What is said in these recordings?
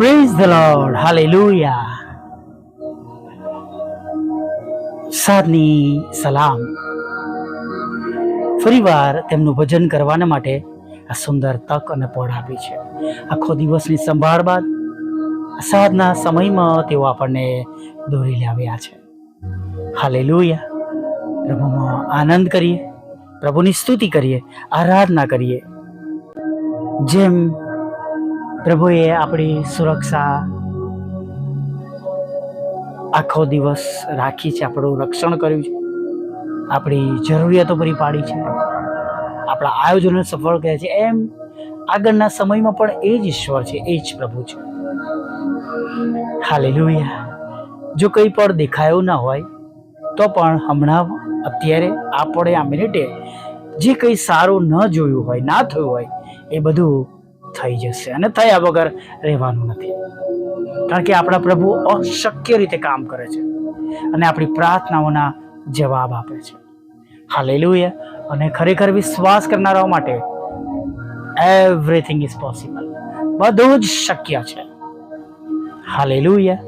Praise the lord hallelujah સાદની સલામ. ફરીવાર તેમનું ભજન કરવાના માટે આ સુંદર તક અને પળ આપી છે. આખો દિવસની સંભાળ બાદ સાધના સમયમાં તેઓ આપણને દોરી લાવ્યા છે. હાલેલુયા પ્રભુમાં આનંદ કરીએ. પ્રભુની સ્તુતિ કરીએ. આરાધના કરીએ. જેમ પ્રભુએ આપણી સુરક્ષા આખો દિવસ રાખી છે, આપણું રક્ષણ કર્યું છે. આપણી જરૂરિયાતો પૂરી પાડી છે. આપણા આયોજનો સફળ કર્યા છે. એમ આગળના સમયમાં પણ એ જ ઈશ્વર છે, એ જ પ્રભુ છે. હાલેલુયા. જો કંઈ પણ દેખાયું ના હોય, તો પણ હમણાં અત્યારે આપણે આ મિનિટે જે કંઈ સારું ન જોયું હોય, ના થયું હોય, એ બધું થઈ જશે અને થયા વગર રહેવાનું નથી. કારણ કે આપણા પ્રભુ અશક્ય રીતે કામ કરે છે અને આપણી પ્રાર્થનાઓના જવાબ આપે છે. હાલેલુયા. અને ખરેખર વિશ્વાસ કરનારાઓ માટે એવરીથિંગ ઇઝ પોસિબલ બધું જ શક્ય છે. હાલેલુયા.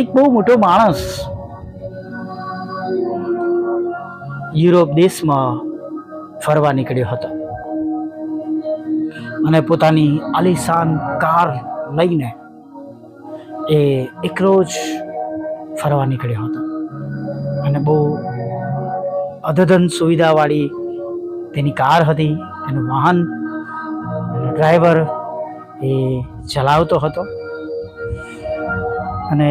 એક બહુ મોટો માણસ યુરોપ દેશમાં ફરવા નીકળ્યો હતો. અને પોતાની આલિશાન કાર લઈને એ એકલો જ ફરવા નીકળ્યો હતો. અને બહુ અદ્યતન સુવિધાવાળી તેની કાર હતી, તેનું વાહન ડ્રાઈવર એ ચલાવતો હતો. અને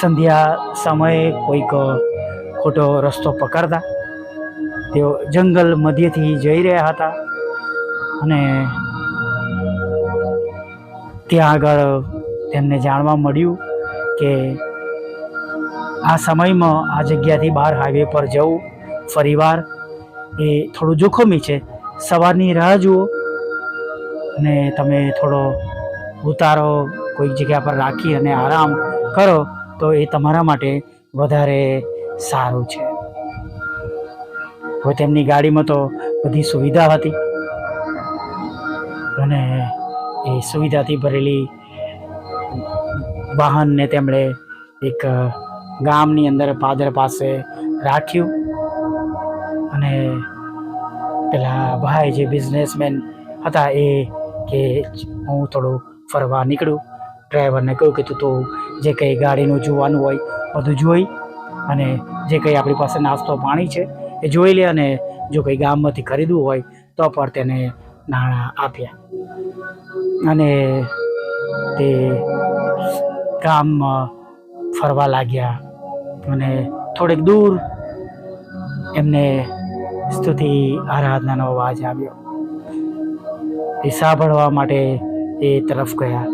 સંધ્યા સમયે કોઈક ખોટો રસ્તો પકડતા તેઓ જંગલ મધ્યથી જઈ રહ્યા હતા. અને ત્યાં આગળ તેમને જાણવા મળ્યું કે આ સમયમાં આ જગ્યાથી બહાર હાઈવે પર જવું ફરીવાર એ થોડું જોખમી છે. સવારની રાહ જુઓ અને તમે થોડો ઉતારો કોઈક જગ્યા પર રાખી અને આરામ કરો તો એ તમારા માટે વધારે સારું છે. હવે તેમની ગાડીમાં તો બધી સુવિધા હતી. અને એ સુવિધાથી ભરેલી વાહનને તેમણે એક ગામની અંદર પાદર પાસે રાખ્યું. અને પેલા ભાઈ જે બિઝનેસમેન હતા એ કે, હું થોડું ફરવા નીકળું. ડ્રાઈવરને કહ્યું કે, તું તો જે કંઈ ગાડીનું જોવાનું હોય, બધું જોઈ અને જે કંઈ આપણી પાસે નાસ્તો પાણી છે એ જોઈ લે અને જો કંઈ ગામમાંથી ખરીદવું હોય તો પણ તેને નાણાં આપ્યા. અને તે ગામમાં ફરવા લાગ્યા. અને થોડેક દૂર એમને સ્તુતિ આરાધનાનો અવાજ આવ્યો. એ સાંભળવા માટે એ તરફ ગયા.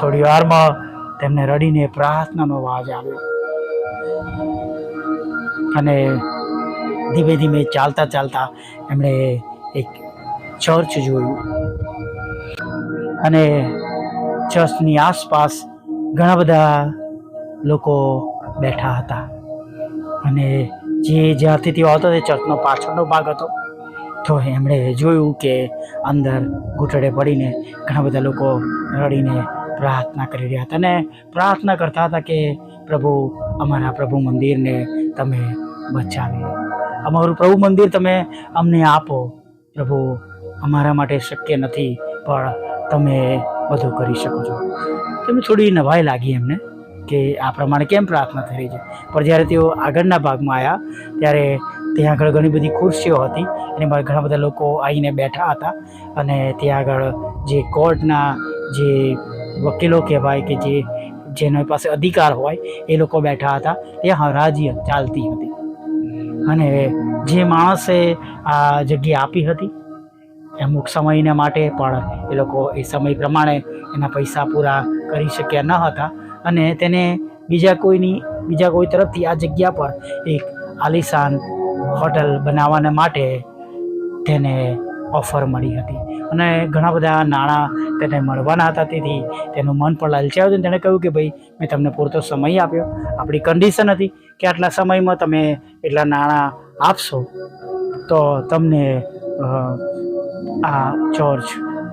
થોડી વારમાં તેમને રડીને પ્રાર્થનાનો અવાજ આવ્યો. અને ધીમે ધીમે ચાલતા ચાલતા એમણે એક ચર્ચ જોયું. અને ચર્ચની આસપાસ ઘણા બધા લોકો બેઠા હતા. અને જે જ્યાંથી તેઓ આવતો તે ચર્ચનો પાછળનો ભાગ હતો. તો એમણે જોયું કે અંદર ઘૂંટડે પડીને ઘણા બધા લોકો રડીને પ્રાર્થના કરી રહ્યા હતા. અને પ્રાર્થના કરતા હતા કે, પ્રભુ, અમારા પ્રભુ મંદિરને તમે બચાવી. અમારું પ્રભુ મંદિર તમે અમને આપો. પ્રભુ અમારા માટે શક્ય નથી, પણ તમે બધું કરી શકો છો. તેમને થોડી નવાઈ લાગી એમને કે આ પ્રમાણે કેમ પ્રાર્થના થઈ રહી છે. પણ જ્યારે તેઓ આગળના ભાગમાં આવ્યા ત્યારે ત્યાં આગળ ઘણી બધી ખુરશીઓ હતી. અને મારે ઘણા બધા લોકો આવીને બેઠા હતા અને ત્યાં આગળ જે કોર્ટના જે વકીલો કહેવાય કે જે જેના પાસે અધિકાર હોય, એ લોકો બેઠા હતા. ત્યાં હરાજી ચાલતી હતી. અને જે માણસે આ જગ્યા આપી હતી અમુક સમયના માટે પણ એ લોકો એ સમય પ્રમાણે એના પૈસા પૂરા કરી શક્યા ન હતા. અને તેને બીજા કોઈની, બીજા કોઈ તરફથી આ જગ્યા પર એક આલિશાન હોટલ બનાવવાને માટે તેને ઓફર મળી હતી. અને ઘણા બધા નાણાં તેને મળવાના હતા. તેથી તેનું મન પણ લલચાયું હતું. તેણે કહ્યું કે ભાઈ, મેં તમને પૂરતો સમય આપ્યો. આપણી કન્ડિશન હતી કે આટલા સમયમાં તમે એટલા નાણાં આપશો તો તમને આ ચોર્ચ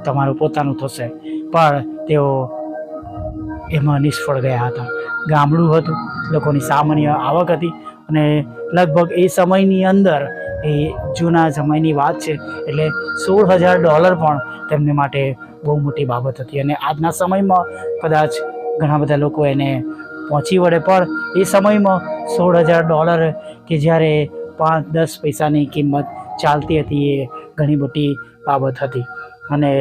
તમારું પોતાનું થશે. પણ તેઓ એમાં નિષ્ફળ ગયા હતા. ગામડું હતું, લોકોની સામાન્ય આવક હતી અને લગભગ એ સમયની અંદર, એ જૂના સમયની વાત છે, એટલે સોળ હજાર ડોલર પણ તેમને માટે બહુ મોટી બાબત હતી. અને આજના સમયમાં કદાચ ઘણા બધા લોકો એને પહોંચી વળે, પણ એ સમયમાં સોળ હજાર ડોલર કે જ્યારે પાંચ દસ પૈસાની કિંમત ચાલતી હતી એ ઘણી મોટી બાબત હતી. અને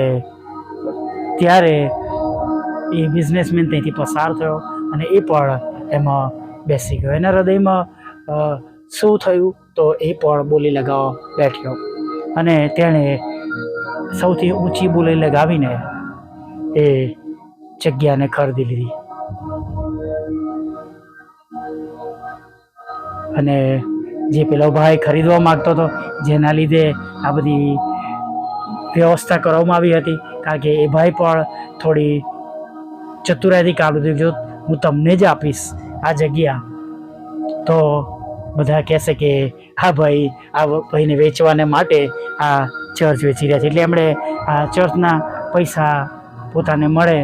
ત્યારે એ બિઝનેસમેન ત્યાંથી પસાર થયો અને એ પણ એમાં બેસી ગયો. એના હૃદયમાં શું થયું તો એ પણ બોલી લગાવવા બેઠ્યો. અને તેણે સૌથી ઊંચી બોલી લગાવીને એ જગ્યાને ખરીદી લીધી. અને જે પેલો ભાઈ ખરીદવા માંગતો હતો, જેના લીધે આ બધી વ્યવસ્થા કરવામાં આવી હતી. કારણ કે એ ભાઈ પણ થોડી ચતુરાઈથી કામ લીધું. હું તમને જ આપીશ આ જગ્યા, તો બધા કહેશે કે, હા ભાઈ, આ ભાઈને વેચવાને માટે આ ચર્ચ વેચી રહ્યા છે. એટલે એમણે આ ચર્ચના પૈસા પોતાને મળે,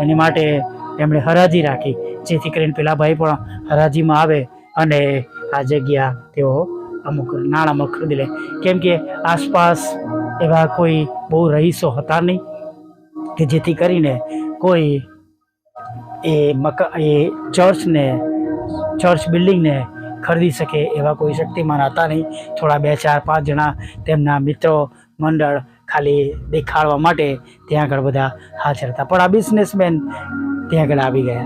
એની માટે એમણે હરાજી રાખી. જેથી કરીને પેલા ભાઈ પણ હરાજીમાં આવે અને આ જગ્યા તેઓ અમુક નાણાંમાં ખરીદી લે. કેમ કે આસપાસ એવા કોઈ બહુ રહીશો હતા નહીં કે જેથી કરીને કોઈ એ મકા, એ ચર્ચને, ચર્ચ બિલ્ડિંગને ખરીદી શકે એવા કોઈ શક્તિમાન હતા નહીં. થોડા બે, ચાર, પાંચ જણા તેમના મિત્રો મંડળ ખાલી દેખાડવા માટે ત્યાં આગળ બધા હાજર હતા. પણ આ બિઝનેસમેન ત્યાં આગળ આવી ગયા.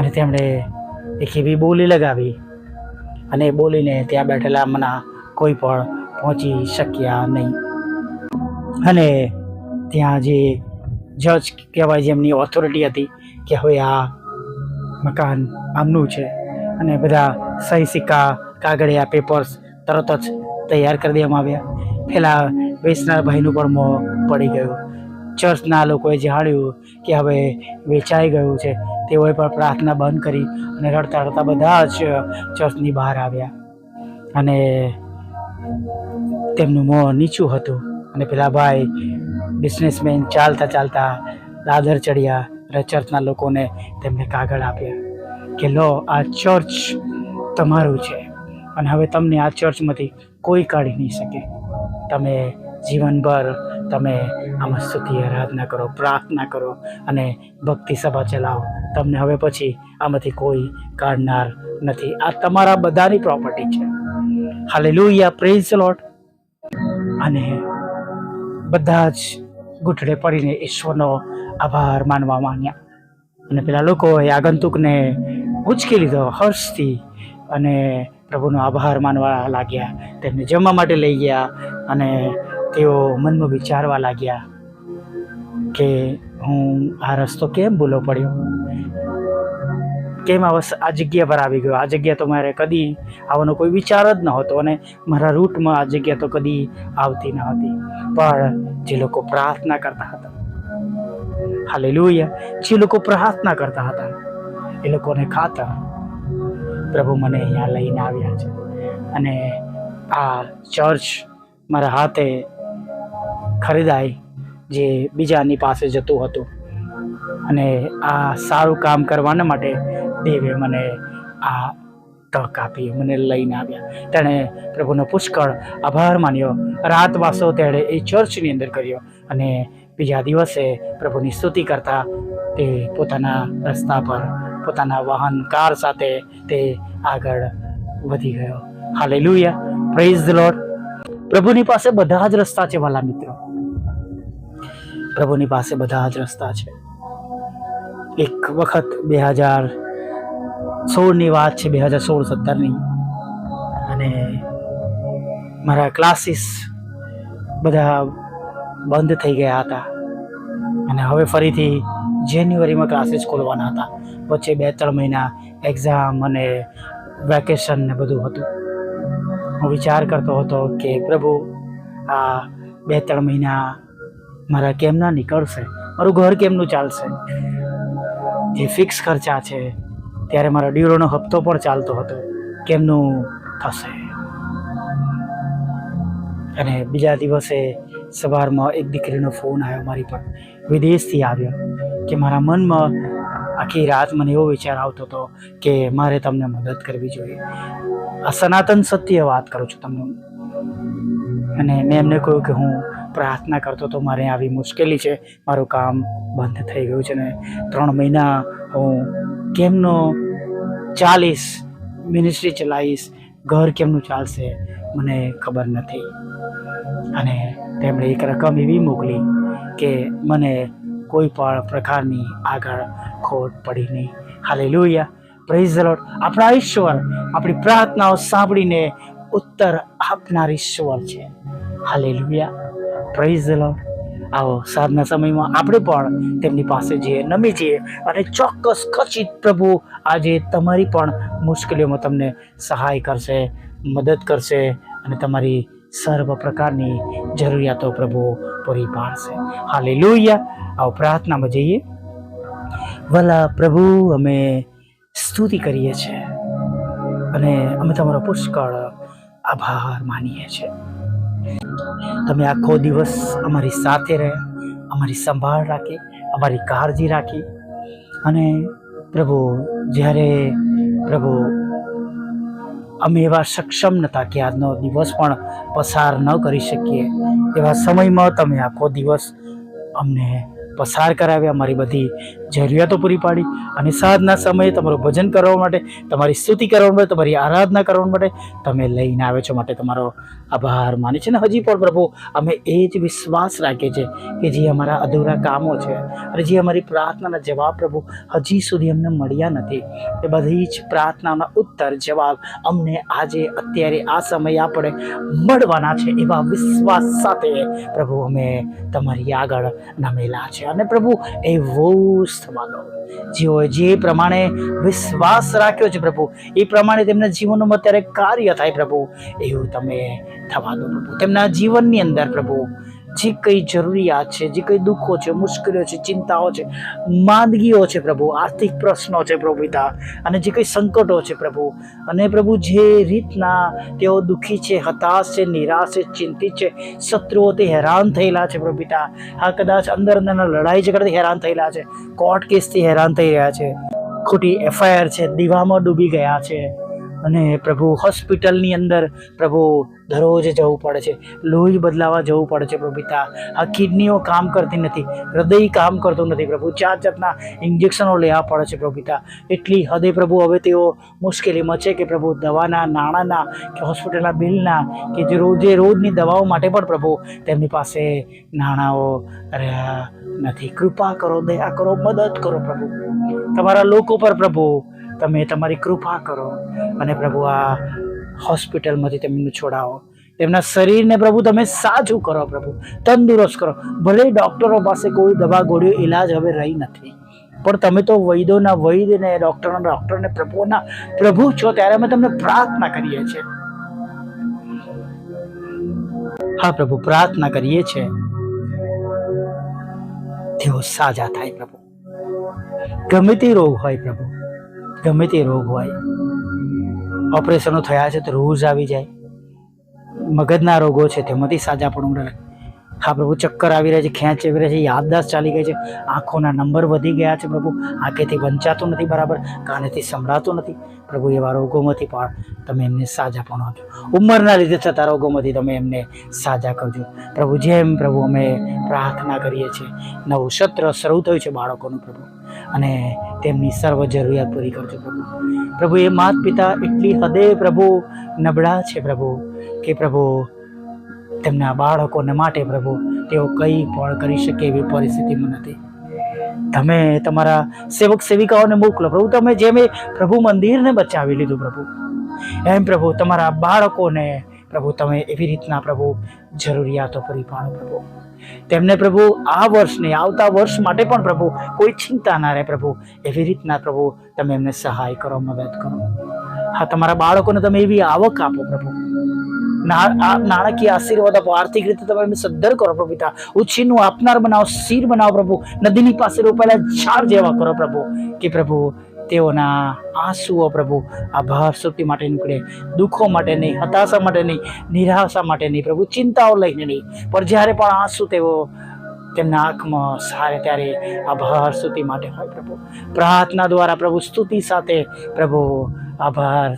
અને તેમણે એક બોલી લગાવી અને બોલીને ત્યાં બેઠેલા મના કોઈ પણ પહોંચી શક્યા નહીં. અને ત્યાં જે જજ કહેવાય જેમની ઓથોરિટી હતી કે હવે આ મકાન આમનું છે. અને બધા સહી સિક્કા, કાગળિયા પેપર્સ તરત જ તૈયાર કરી દેવામાં આવ્યા. પેલા વેચનાર પણ મોં પડી ગયું. ચર્ચના લોકોએ જાણ્યું કે હવે વેચાઈ ગયું છે. તેઓએ પણ પ્રાર્થના બંધ કરી અને રડતા રડતા બધા જ ચર્ચની બહાર આવ્યા. અને તેમનું મોં નીચું હતું અને પેલા ભાઈ બિઝનેસમેન ચાલતા ચાલતા દાદર ચડ્યા અને ચર્ચના લોકોને તેમને કાગળ આપ્યા કે, લો, આ ચર્ચ તમારું છે અને હવે તમને આ ચર્ચમાંથી કોઈ કાઢી નહીં શકે. તમે જીવનભર તમે આમાં સ્તુતિ, આરાધના કરો, પ્રાર્થના કરો અને ભક્તિ સભા ચલાવો. તમને હવે પછી આમાંથી કોઈ કાઢનાર નથી. આ તમારા બધાની પ્રોપર્ટી છે. હાલે હાલેલુયા પ્રેઝ લોટ અને બધા જ ઘૂંટડે પડીને ઈશ્વરનો આભાર માનવા માંગ્યા. અને પેલા લોકોએ આગંતુકને ઉચકી લીધો, હર્ષથી અને પ્રભુનો આભાર માનવા લાગ્યા. તેમને જમવા માટે લઈ ગયા અને તેઓ મનમાં વિચારવા લાગ્યા કે હું આ રસ્તો કેમ ભૂલો પડ્યો? કેમ આ આ જગ્યા પર આવી ગયો? આ જગ્યા તો મારે કદી આવવાનો કોઈ વિચાર જ નહોતો અને મારા રૂટમાં આ જગ્યા તો કદી આવતી ન હતી. પણ જે લોકો પ્રાર્થના કરતા હતા, હાલેલુયા, જે લોકો પ્રાર્થના કરતા હતા, એ લોકોને ખાતર પ્રભુ મને અહીંયા લઈને આવ્યા છે. અને આ ચર્ચ મારા હાથે ખરીદાય, જે બીજાની પાસે જતું હતું. અને આ સારું કામ કરવાના માટે દેવે મને આ તક આપી, મને લઈને આવ્યા. તેણે પ્રભુનો પુષ્કળ આભાર માન્યો. રાત વાસો તેણે એ ચર્ચની અંદર કર્યો અને બીજા દિવસે પ્રભુની સ્તુતિ કરતા તે પોતાના રસ્તા પર, પોતાના વાહન, કાર સાથે તે આગળ વધી ગયો. હાલેલુયા. પ્રેઝ ધ લોર્ડ પ્રભુની પાસે બધા જ રસ્તા છે, વાલા મિત્રો. પ્રભુની પાસે બધા જ રસ્તા છે. એક વખત બે હજાર સોળની વાત છે, બે હજાર સોળ સત્તરની. અને મારા ક્લાસીસ બધા બંધ થઈ ગયા હતા. અને હવે ફરીથી જાન્યુઆરીમાં ક્લાસીસ ખોલવાના હતા. વચ્ચે બે ત્રણ મહિના એક્ઝામ અને વેકેશન ને બધું હતું. હું વિચાર કરતો હતો કે પ્રભુ, આ બે ત્રણ મહિના મારા કેમના નીકળશે? મારું ઘર કેમનું ચાલશે? જે ફિક્સ ખર્ચા છે, ત્યારે મારા ડ્યુરોનો હપ્તો પણ ચાલતો હતો. કેમનું થશે? અને બીજા દિવસે સવારમાં એક દીકરીનો ફોન આવ્યો મારી પર. વિદેશથી આવ્યો કે મારા મનમાં આખી રાત મને એવો વિચાર આવતો હતો કે મારે તમને મદદ કરવી જોઈએ. આ સનાતન સત્ય વાત કરું છું તમને. અને મેં એમને કહ્યું કે હું પ્રાર્થના કરતો તો મારે આવી મુશ્કેલી છે, મારું કામ બંધ થઈ ગયું છે ને ત્રણ મહિના હું કેમનો ચાલીશ મિનિસ્ટ્રી ચલાવીશ, ઘર કેમનું ચાલશે, મને ખબર નથી. અને તેમણે એક રકમ એવી મોકલી કે મને કોઈ પણ પ્રકારની આગળ ખોટ પડી નહીં. હાલે લોહિયા પ્રેઝ લોટ આપણા ઈશ્વર આપણી પ્રાર્થનાઓ સાંભળીને ઉત્તર આપનાર ઈશ્વર છે. હાલે લોહિયા પ્રેઝ લોટ આવો, સાંજના સમયમાં આપણે પણ તેમની પાસે જઈએ, નમી જઈએ અને ચોક્કસ ખચિત પ્રભુ આજે તમારી પણ મુશ્કેલીઓમાં તમને સહાય કરશે, મદદ કરશે અને તમારી સર્વ પ્રકારની જરૂરિયાતો પ્રભુ પૂરી પાડશે. હાલે લોહિયા આવો, પ્રાર્થનામાં જઈએ. ભલા પ્રભુ, અમે સ્તુતિ કરીએ છીએ અને અમે તમારો પુષ્કળ આભાર માનીએ છીએ. તમે આખો દિવસ અમારી સાથે રહ્યા અમારી સંભાળ રાખી, અમારી કાળજી રાખી. અને પ્રભુ, જ્યારે પ્રભુ, અમે એવા સક્ષમ નહોતા કે આજનો દિવસ પણ પસાર ન કરી શકીએ, એવા સમયમાં તમે આખો દિવસ અમને પસાર કરાવ્યા, અમારી બધી જરૂરિયાતો પૂરી પાડી અને સાંજના સમયે તમારું ભજન કરવા માટે, તમારી સ્તુતિ કરવા માટે, તમારી આરાધના કરવા માટે તમે લઈને આવે છો માટે તમારો આભાર માને છે. ને હજી પણ પ્રભુ, અમે એ જ વિશ્વાસ રાખીએ છીએ કે જે અમારા અધૂરા કામો છે અને જે અમારી પ્રાર્થનાના જવાબ પ્રભુ, હજી સુધી અમને મળ્યા નથી. એ બધી જ પ્રાર્થનાના ઉત્તર જવાબ અમને આજે અત્યારે આ સમયે આપણે મળવાના છે એવા વિશ્વાસ સાથે પ્રભુ અમે તમારી આગળ નમેલા છે. અને પ્રભુ એવું થવા જેઓએ જે પ્રમાણે વિશ્વાસ રાખ્યો છે પ્રભુ, એ પ્રમાણે તેમના જીવનમાં અત્યારે કાર્ય થાય પ્રભુ, એવું તમે થવા દો પ્રભુ. તેમના જીવનની અંદર પ્રભુ જે કંઈ જરૂરિયાત છે, જે કંઈ દુઃખો છે, મુશ્કેલીઓ છે, ચિંતાઓ છે, માંદગીઓ છે પ્રભુ, આર્થિક પ્રશ્નો છે પ્રભુ પિતા, અને જે કંઈ સંકટો છે પ્રભુ. અને પ્રભુ જે રીતના તેઓ દુઃખી છે, હતાશ છે, નિરાશ છે, ચિંતિત છે શત્રુઓથી હેરાન થયેલા છે પ્રભુ પિતા. હા, કદાચ અંદર અંદરના લડાઈ ઝઘડાથી હેરાન થયેલા છે, કોર્ટ કેસથી હેરાન થઈ રહ્યા છે. ખોટી એફઆઈઆર છે, દીવામાં ડૂબી ગયા છે. અને પ્રભુ હોસ્પિટલની અંદર પ્રભુ દરરોજ જવું પડે છે. લોહી બદલાવા જવું પડે છે પ્રભુ પિતા. આ કિડનીઓ કામ કરતી નથી. હૃદય કામ કરતું નથી પ્રભુ. જાત જાતના ઇન્જેક્શનો લેવા પડે છે પ્રભુ પિતા. એટલી હદે પ્રભુ હવે તેઓ મુશ્કેલીમાં છે કે પ્રભુ દવાના, નાણાંના કે હોસ્પિટલના બિલના કે જે રોજે રોજની દવાઓ માટે પણ પ્રભુ તેમની પાસે નાણાંઓ રહ્યા નથી. કૃપા કરો, દયા કરો, મદદ કરો પ્રભુ. તમારા લોકો પર પ્રભુ તમે તમારી કૃપા કરો અને પ્રભુ આ હોસ્પિટલમાંથી તેમને છોડાવો. તેમના શરીરને પ્રભુ તમે સાજું કરો પ્રભુ, તંદુરસ્ત કરો. ભલે ડૉક્ટરો પાસે કોઈ દવા ગોળીઓ ઈલાજ હવે રહી નથી, પણ તમે તો વૈદોના વૈદને ડૉક્ટરો ડૉક્ટરના ડૉક્ટરને પ્રભુના પ્રભુ છો ત્યારે અમે તમને પ્રાર્થના કરીએ છીએ. હા પ્રભુ, પ્રાર્થના કરીએ છીએ. તેઓ સાજા થાય પ્રભુ. ગમે તે રોગ હોય પ્રભુ ગમે તે રોગ હોય. ઓપરેશનો થયા છે તો રોજ આવી જાય. મગજના રોગો છે, તેમાંથી સાજા પણ રહે હા પ્રભુ, ચક્કર આવી રહ્યા છે, ખેંચ આવી રહ્યા છે, યાદદાસ્ત ચાલી ગઈ છે. આંખોના નંબર વધી ગયા છે પ્રભુ. આંખેથી વંચાતું નથી બરાબર, કાનેથી સંભળાતું નથી. પ્રભુ, એવા રોગોમાંથી પણ તમે એમને સાજા પણ આપજો. ઉંમરના લીધે થતા રોગોમાંથી તમે એમને સાજા કરજો. પ્રભુ, જેમ પ્રભુ અમે પ્રાર્થના કરીએ છીએ, નવું સત્ર શરૂ થયું છે બાળકોનું પ્રભુ. અને તેમની સર્વ જરૂરિયાત પૂરી કરજો પ્રભુ. પ્રભુ, એ માત પિતા એટલી હદે પ્રભુ નબળા છે પ્રભુ કે પ્રભુ, તેમના બાળકોને માટે પ્રભુ, તેઓ કંઈ પણ કરી શકે એવી પરિસ્થિતિમાં નથી. તમે તમારા સેવક સેવિકાઓને મોકલો પ્રભુ. તમે જેમ એ પ્રભુ મંદિરને બચાવી લીધું પ્રભુ, એમ પ્રભુ તમારા બાળકોને પ્રભુ તમે એવી રીતના પ્રભુ જરૂરિયાતો પૂરી પાડો પ્રભુ. તેમને પ્રભુ આ વર્ષને આવતા વર્ષ માટે પણ પ્રભુ કોઈ ચિંતા ના રહે પ્રભુ. એવી રીતના પ્રભુ તમે એમને સહાય કરો, મદદ કરો. હા, તમારા બાળકોને તમે એવી આવક આપો પ્રભુ. નાણાકીય આશીર્વાદ આપો, આર્થિક રીતે તમે એમને સદ્ધર કરો પ્રભુ પિતા. ઉછીનું આપનાર બનાવો, શીર બનાવો પ્રભુ. નદીની પાસે રોપાયેલા ઝાડ જેવા કરો પ્રભુ. કે પ્રભુ તેઓના આંસુઓ પ્રભુ આભાર સ્તુતિ માટે નીકળે, દુઃખો માટે નહીં, હતાશા માટે નહીં, નિરાશા માટે નહીં, પ્રભુ ચિંતાઓ લઈને નહીં. પણ જ્યારે પણ આંસુ તેઓ તેમના આંખમાં સારે ત્યારે આભાર સ્તુતિ માટે હોય પ્રભુ. પ્રાર્થના દ્વારા પ્રભુ સ્તુતિ સાથે પ્રભુ આભાર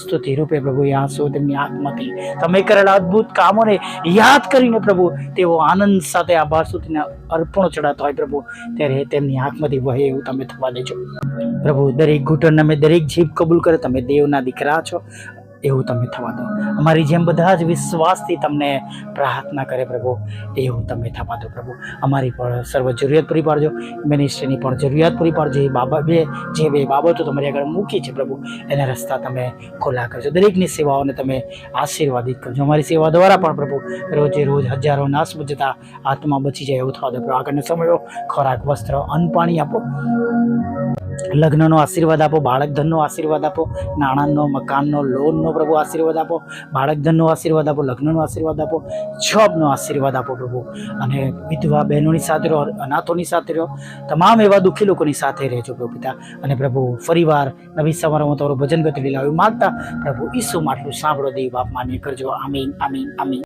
સ્તુતિ રૂપે પ્રભુ એ આંસુ તેમની આંખમાંથી તમે કરેલા અદ્ભુત કામોને યાદ કરીને પ્રભુ, તેઓ આનંદ સાથે આભાર સુધીના અર્પણો ચડાતા હોય પ્રભુ. ત્યારે તેમની આંખમાંથી વહે એવું તમે થવા દેજો. પ્રભુ, દરેક ઘૂંટણ અમે દરેક જીભ કબૂલ કરે, તમે દેવના દીકરા છો. એવું તમે થવા દો. અમારી જેમ બધા જ વિશ્વાસથી તમને પ્રાર્થના કરે પ્રભુ. એવું તમે થવા દો પ્રભુ. અમારી પણ સર્વ જરૂરિયાત પૂરી પાડજો. મિનિસ્ટ્રીની પણ જરૂરિયાત પૂરી પાડજો. એ બાબત બે, જે બે બાબતો તમારી આગળ મૂકી છે પ્રભુ, એના રસ્તા તમે ખોલા કરજો. દરેકની સેવાઓને તમે આશીર્વાદિત કરજો. અમારી સેવા દ્વારા પણ પ્રભુ, રોજે રોજ હજારો નાશ જતા આત્મા બચી જાય એવું થવા દો પ્રભુ. આગળનો સમયો ખોરાક, વસ્ત્ર, અન્ન, પાણી આપો. લગ્નનો આશીર્વાદ આપો, બાળકધનનો આશીર્વાદ આપો, નાણાંનો, મકાનનો, લોનનો પ્રભુ આશીર્વાદ આપો, બાળકધનનો આશીર્વાદ આપો, લગ્નનો આશીર્વાદ આપો જોબનો આશીર્વાદ આપો પ્રભુ. અને વિધવા બહેનોની સાથે રહો, અનાથોની સાથે રહો, તમામ એવા દુઃખી લોકોની સાથે રહેજો પ્રભુ પિતા. અને પ્રભુ, ફરીવાર નવી સમારોહમાં તમારું ભજન ગતિ એવું માગતા પ્રભુ ઈસુ માટલું સાંભળો, દેવ બાપ માન્ય કરજો. આમીન આમીન આમીન.